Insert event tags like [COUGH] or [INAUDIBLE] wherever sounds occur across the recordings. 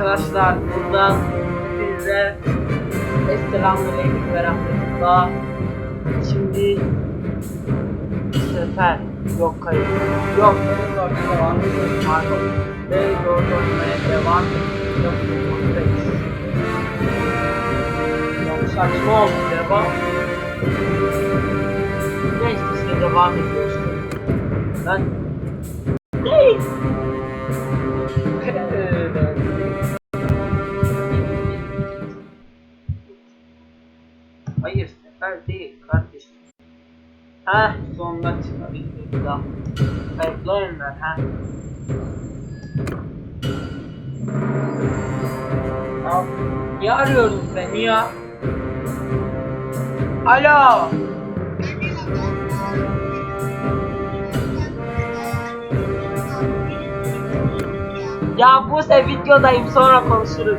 arkadaşlar. Buradan size Esselamualeyküm ve Rahmetullah Şimdi sefer. Yok kayıp yok devam ediyoruz pardon. Ve doğru oynamaya devam ediyoruz Yok saçma oldu devam. Neyse size devam ediyoruz Ben Hey! Ha sonunda çıkabildik daha. Kayıplarım ben ha. Ya niye arıyorsun beni ya? Alo. Ya bu se videodayım sonra konuşuruz.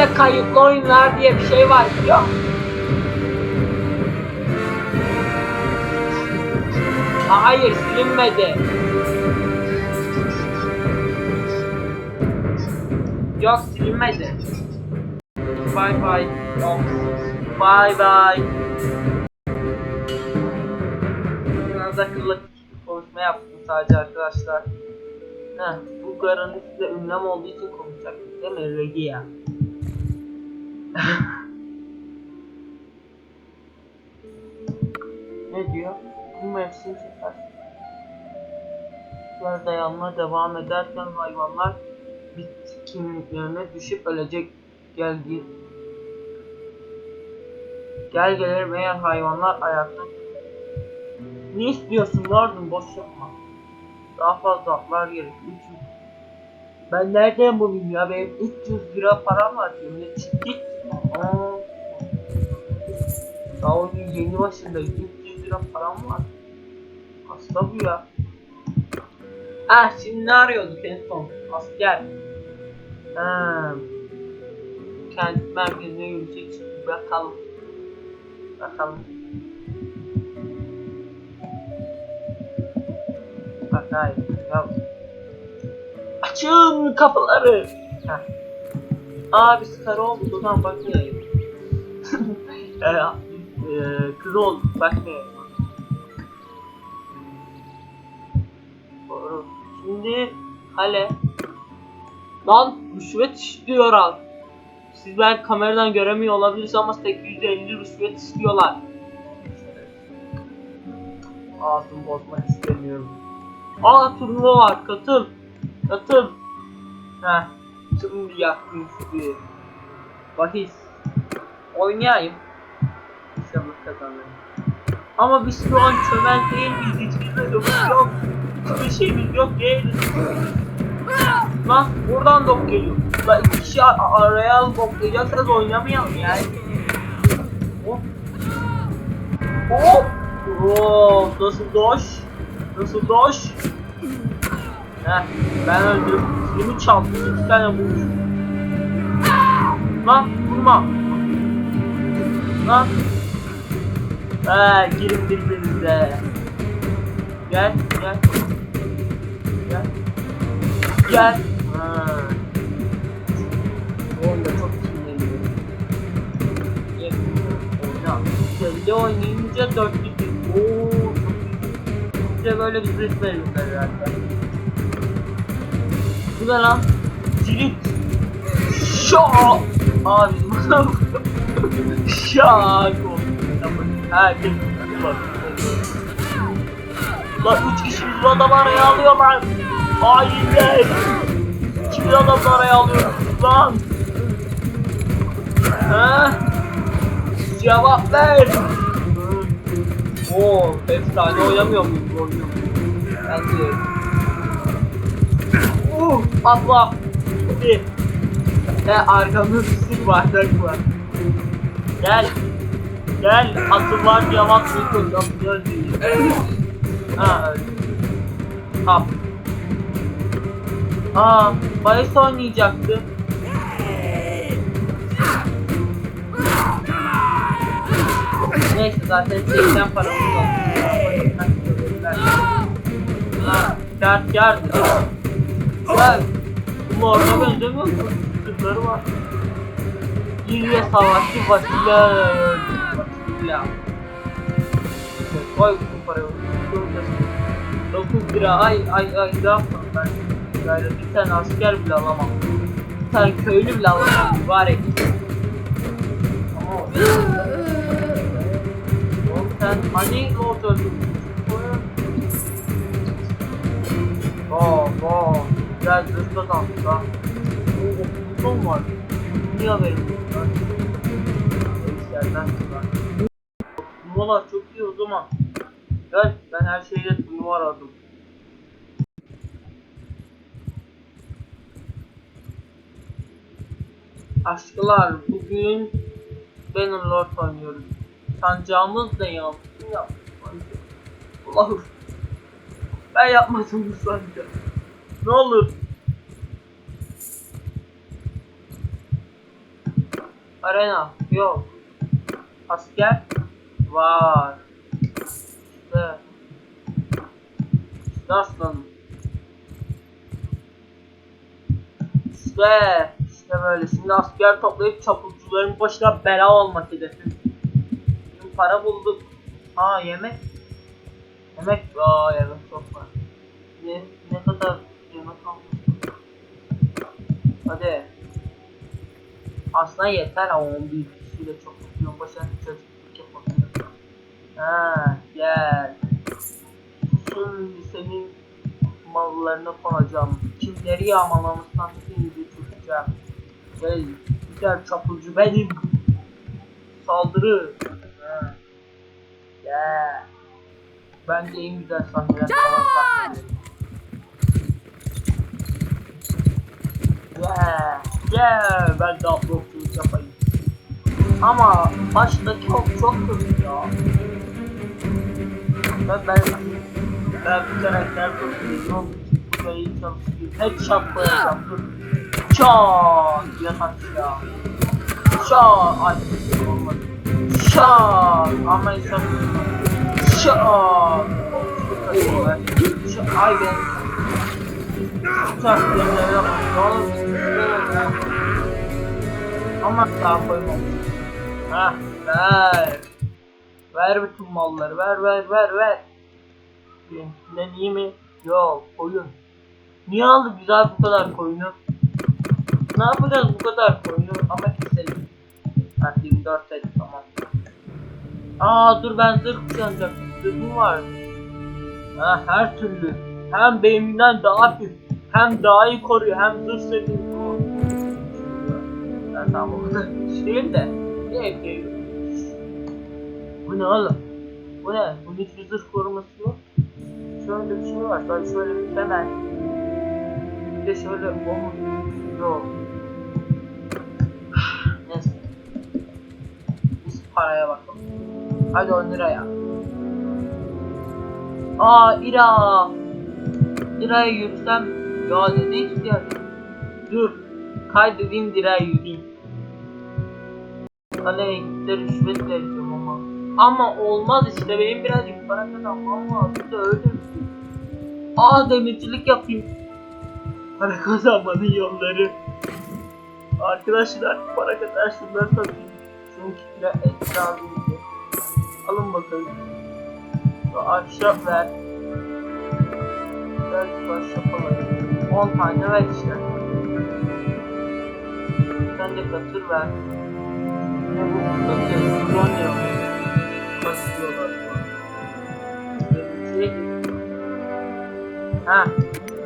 Bu se kayıtlı oyunlar diye bir şey var biliyor musun? Hayır silinmedi. Yok silinmedi. Bye bye. Yok. Bye bye. Biraz akıllı konuşma yaptım sadece arkadaşlar. Heh, bu garanti size ünlem olduğu için konuşacaktık değil mi? Regia. Ne diyor? Bu mevsim sefer. Sular dayanmaya devam ederken hayvanlar bitkinliklerine düşüp ölecek geldi. Gel gelirim eğer hayvanlar ayakta. Ne istiyorsun Lord'um boş yapma. Daha fazla atlar gerek. 300. Ben nereden bulayım ya benim 300 lira param var yemin ciddi. Aa. Daha oyunun yeni başında 300 lira param var. Hasta bu ya. Ah şimdi ne arıyorduk en son? Asker. Ha. Kent merkezine yürüyecek. Bakalım. Bakalım. Bak hayır. Açın kapıları. Heh. Aa biz karı olduk o zaman bakmayayım. [LAUGHS] e, kız bakmayayım. Doğru. Şimdi kale. Lan rüşvet istiyorlar. Siz ben kameradan göremiyor olabilirsiniz ama 850 rüşvet istiyorlar. Ağzımı bozmak istemiyorum. Aa turnuva var katıl. Katıl. Heh. Sizi. Bahis. Oynayayım. İnşallah kazanırım. Ama biz şu an çömel değil miyiz? Hiçbir yok. Hiçbir şeyimiz yok değiliz. Lan buradan dok geliyor. Lan iki kişi ar- araya boklayacaksanız oynamayalım yani. Hop. Hop. Oo, nasıl doş? Nasıl doş? Heh, ben öldüm. Silimi çaldım. İki tane vurmuş. Lan vurma. Lan. He, girin birbirinize. Gel, gel. Gel. Gel. Ha. Oğlum da çok sinirleniyorum. Bilmiyorum. Oyna. Deli oynayınca dörtlük. Ooo. Size böyle bir ses verirler herhalde. Bu ne lan? Cirit. Şaa. Abi Şak oldu. Ha gel. Bak. Lan üç kişi bir adam araya alıyorlar. Hayır. Kimi adamı araya alıyorsunuz lan? Ha? Cevap ver. Oo, efsane oynamıyor muyum bu oyunu? Bence. Uh, atla. Hadi. He arkamda bir sürü bardak var. Gel. Gel. Atıl var diye atmayı koyacağım. Öldü. Ha öldü. Kap. Aa, bahis oynayacaktı. Neyse zaten 80 paramız. Ha, dert geldi. Bak, bu orada benzemiyor mu? Sırtları var. Yürüye savaşçı Vasila. Vasila. Koy bu parayı. 9 lira ay ay ay ne yapmam ben. Yani bir tane asker bile alamam. Bir tane köylü bile alamam mübarek. Ama sen hani oturdun? Oo, oo. Güzel kazandık ha. Oo, okulun var. Niye haberim lan? Gençlerden sonra. Turnuvalar çok iyi o zaman. Gel ben her şeyde turnuva aradım. Aşklar bugün Bannerlord oynuyoruz. Sancağımız ne ya? Kim yaptı? Allah'ım. Ben yapmadım bu sancağı. Ne olur. Arena yok. Asker var. İşte. İşte aslanım. İşte. İşte böyle. Şimdi asker toplayıp çapulcuların başına bela olmak hedefim. Şimdi para bulduk. Ha yemek. Yemek. Aa yemek çok var. Ne, ne kadar yemek almış. Hadi. Aslında yeter ama 11 kişiyle çok milyon başına çocukluk yapabilir. Ha gel. Şimdi senin mallarını konacağım. Kimleri yağmalamışsan hepinizi tutacağım. Gel. Güzel çapulcu benim. Saldırı. Ha. Gel. Bence en güzel sahneler falan. Yeah, yeah, ben de uploadculuk yapayım. Ama baştaki ok çok kötü ya. Ben ben ben bir karakter kurtuluyorum. Burayı çalıştırayım. Headshot koyacağım. Dur. Çat yatak ya. Çat ay olmadı. Çat ama insan çok. Çat ay ben Uçak. Ne olur Ama daha koymam. Hah ver. Ver bütün malları ver ver ver ver. Ne iyi mi? Yok koyun. Niye aldı güzel bu kadar koyunu? Ne yapacağız bu kadar koyunu? Ama keselim. Ha 24 set tamam. Aa dur ben zırh kuşanacak. Zırhım var. Ha her türlü. Hem benimkinden daha hafif. Hem iyi koruyor hem setini koruyor. Ben tam kadar şeyim de. Ne yapayım? Bu ne oğlum? Bu ne? Bunun hiçbir zırh koruması yok. Şöyle bir şey var. Şöyle, şöyle bir temel. Bir de şöyle omuz. Yok. Neyse. Biz paraya bakalım. Hadi 10 liraya. Aa İra. İra'ya yürüsem ya ne ihtiyacım? Dur. Kaydedeyim Dira'ya yürüyeyim. Kaleye gitti rüşvet vereceğim ama. Ama olmaz işte benim birazcık para kazanmam lazım da şey. Aa demircilik yapayım. Para kazanmanın yolları. Arkadaşlar para şunları satayım. Çünkü kira et lazım diye. Alın bakalım. Şu ahşap ver. Biraz ahşap. 10 tane ver işte. Sen de katır ver. Ne bu katır? Kasıyorlar bu arada. Şey gibi. Ha,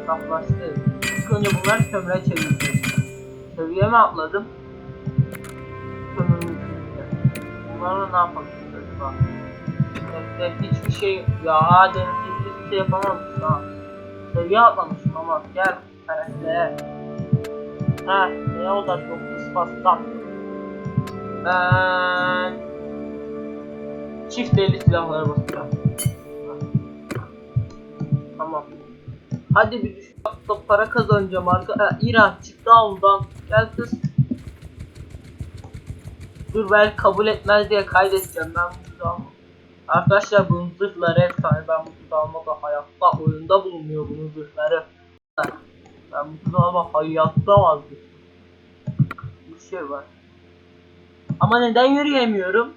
saflaştı. İlk önce bunlar kömüre çevireceğiz. Seviye mi atladım? Kömürün üstünde. Bunlarla ne yapalım acaba? Evet, hiçbir şey ya denizde hiçbir şey yapamamışsın ha. Seviye atlamışım ama gel karaktere. Ha neye odak yok ispastan. Ben çift eli silahlara basacağım. Tamam. Hadi bir. Bak da para kazanacağım arka. Ha, İra çıktı avludan. Gel kız. Dur belki kabul etmez diye kaydedeceğim ben. alma. Arkadaşlar bunun zırhları efsane. Ben bu kutu almada hayatta oyunda bulunuyor bunun zırhları. Ben bu kutu alma hayatta vazgeçtim. Bir şey var. Ama neden yürüyemiyorum?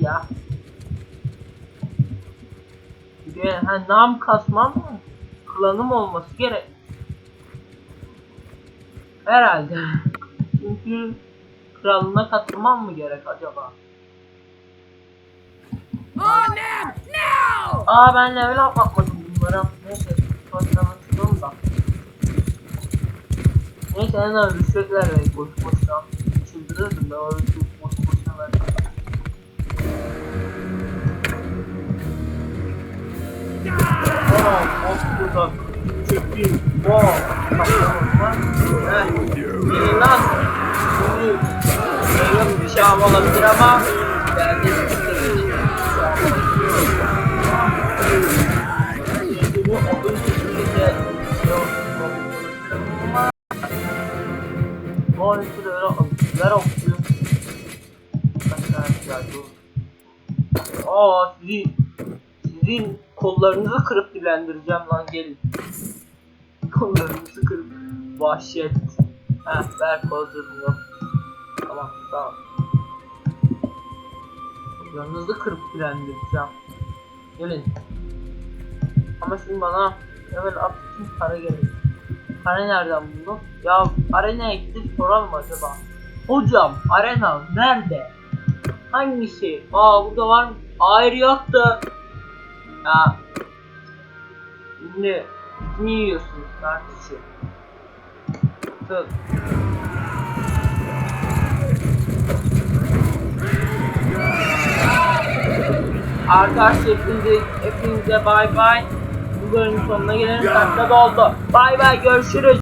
Ya. Bir de ha, nam kasmam mı? Klanım olması gerek. Herhalde. Çünkü kralına katılmam mı gerek acaba? On them now! Aa ben level atlatmadım bunlara. Neyse. İstiyorum da. Neyse en azından rüşvetler verdik boş boşuna. Çıldırırdım ben o rüşvet boş boşuna verdim. Wow, bot burada. Çektim. Heh. Gelin lan. Şimdi benim şey olabilir ama. Kaç tane güzel bu. Aa sizin sizin kollarınızı kırıp dilendireceğim lan gelin. Kollarınızı kırıp vahşet. Heh ver kozlarım yok. Tamam tamam. Kollarınızı kırıp dilendireceğim. Gelin. Ama şimdi bana up için para gelir. Para nereden buldum? Ya arenaya gidip soralım acaba. Hocam arena nerede? Hangisi? Aa burada var mı? Hayır yoktu. Ya. Şimdi ne yiyorsunuz kardeşim? Tut. Arkadaşlar hepinize, hepinize bay bay. Bu bölümün sonuna gelelim. Dakika doldu. Bay bay görüşürüz.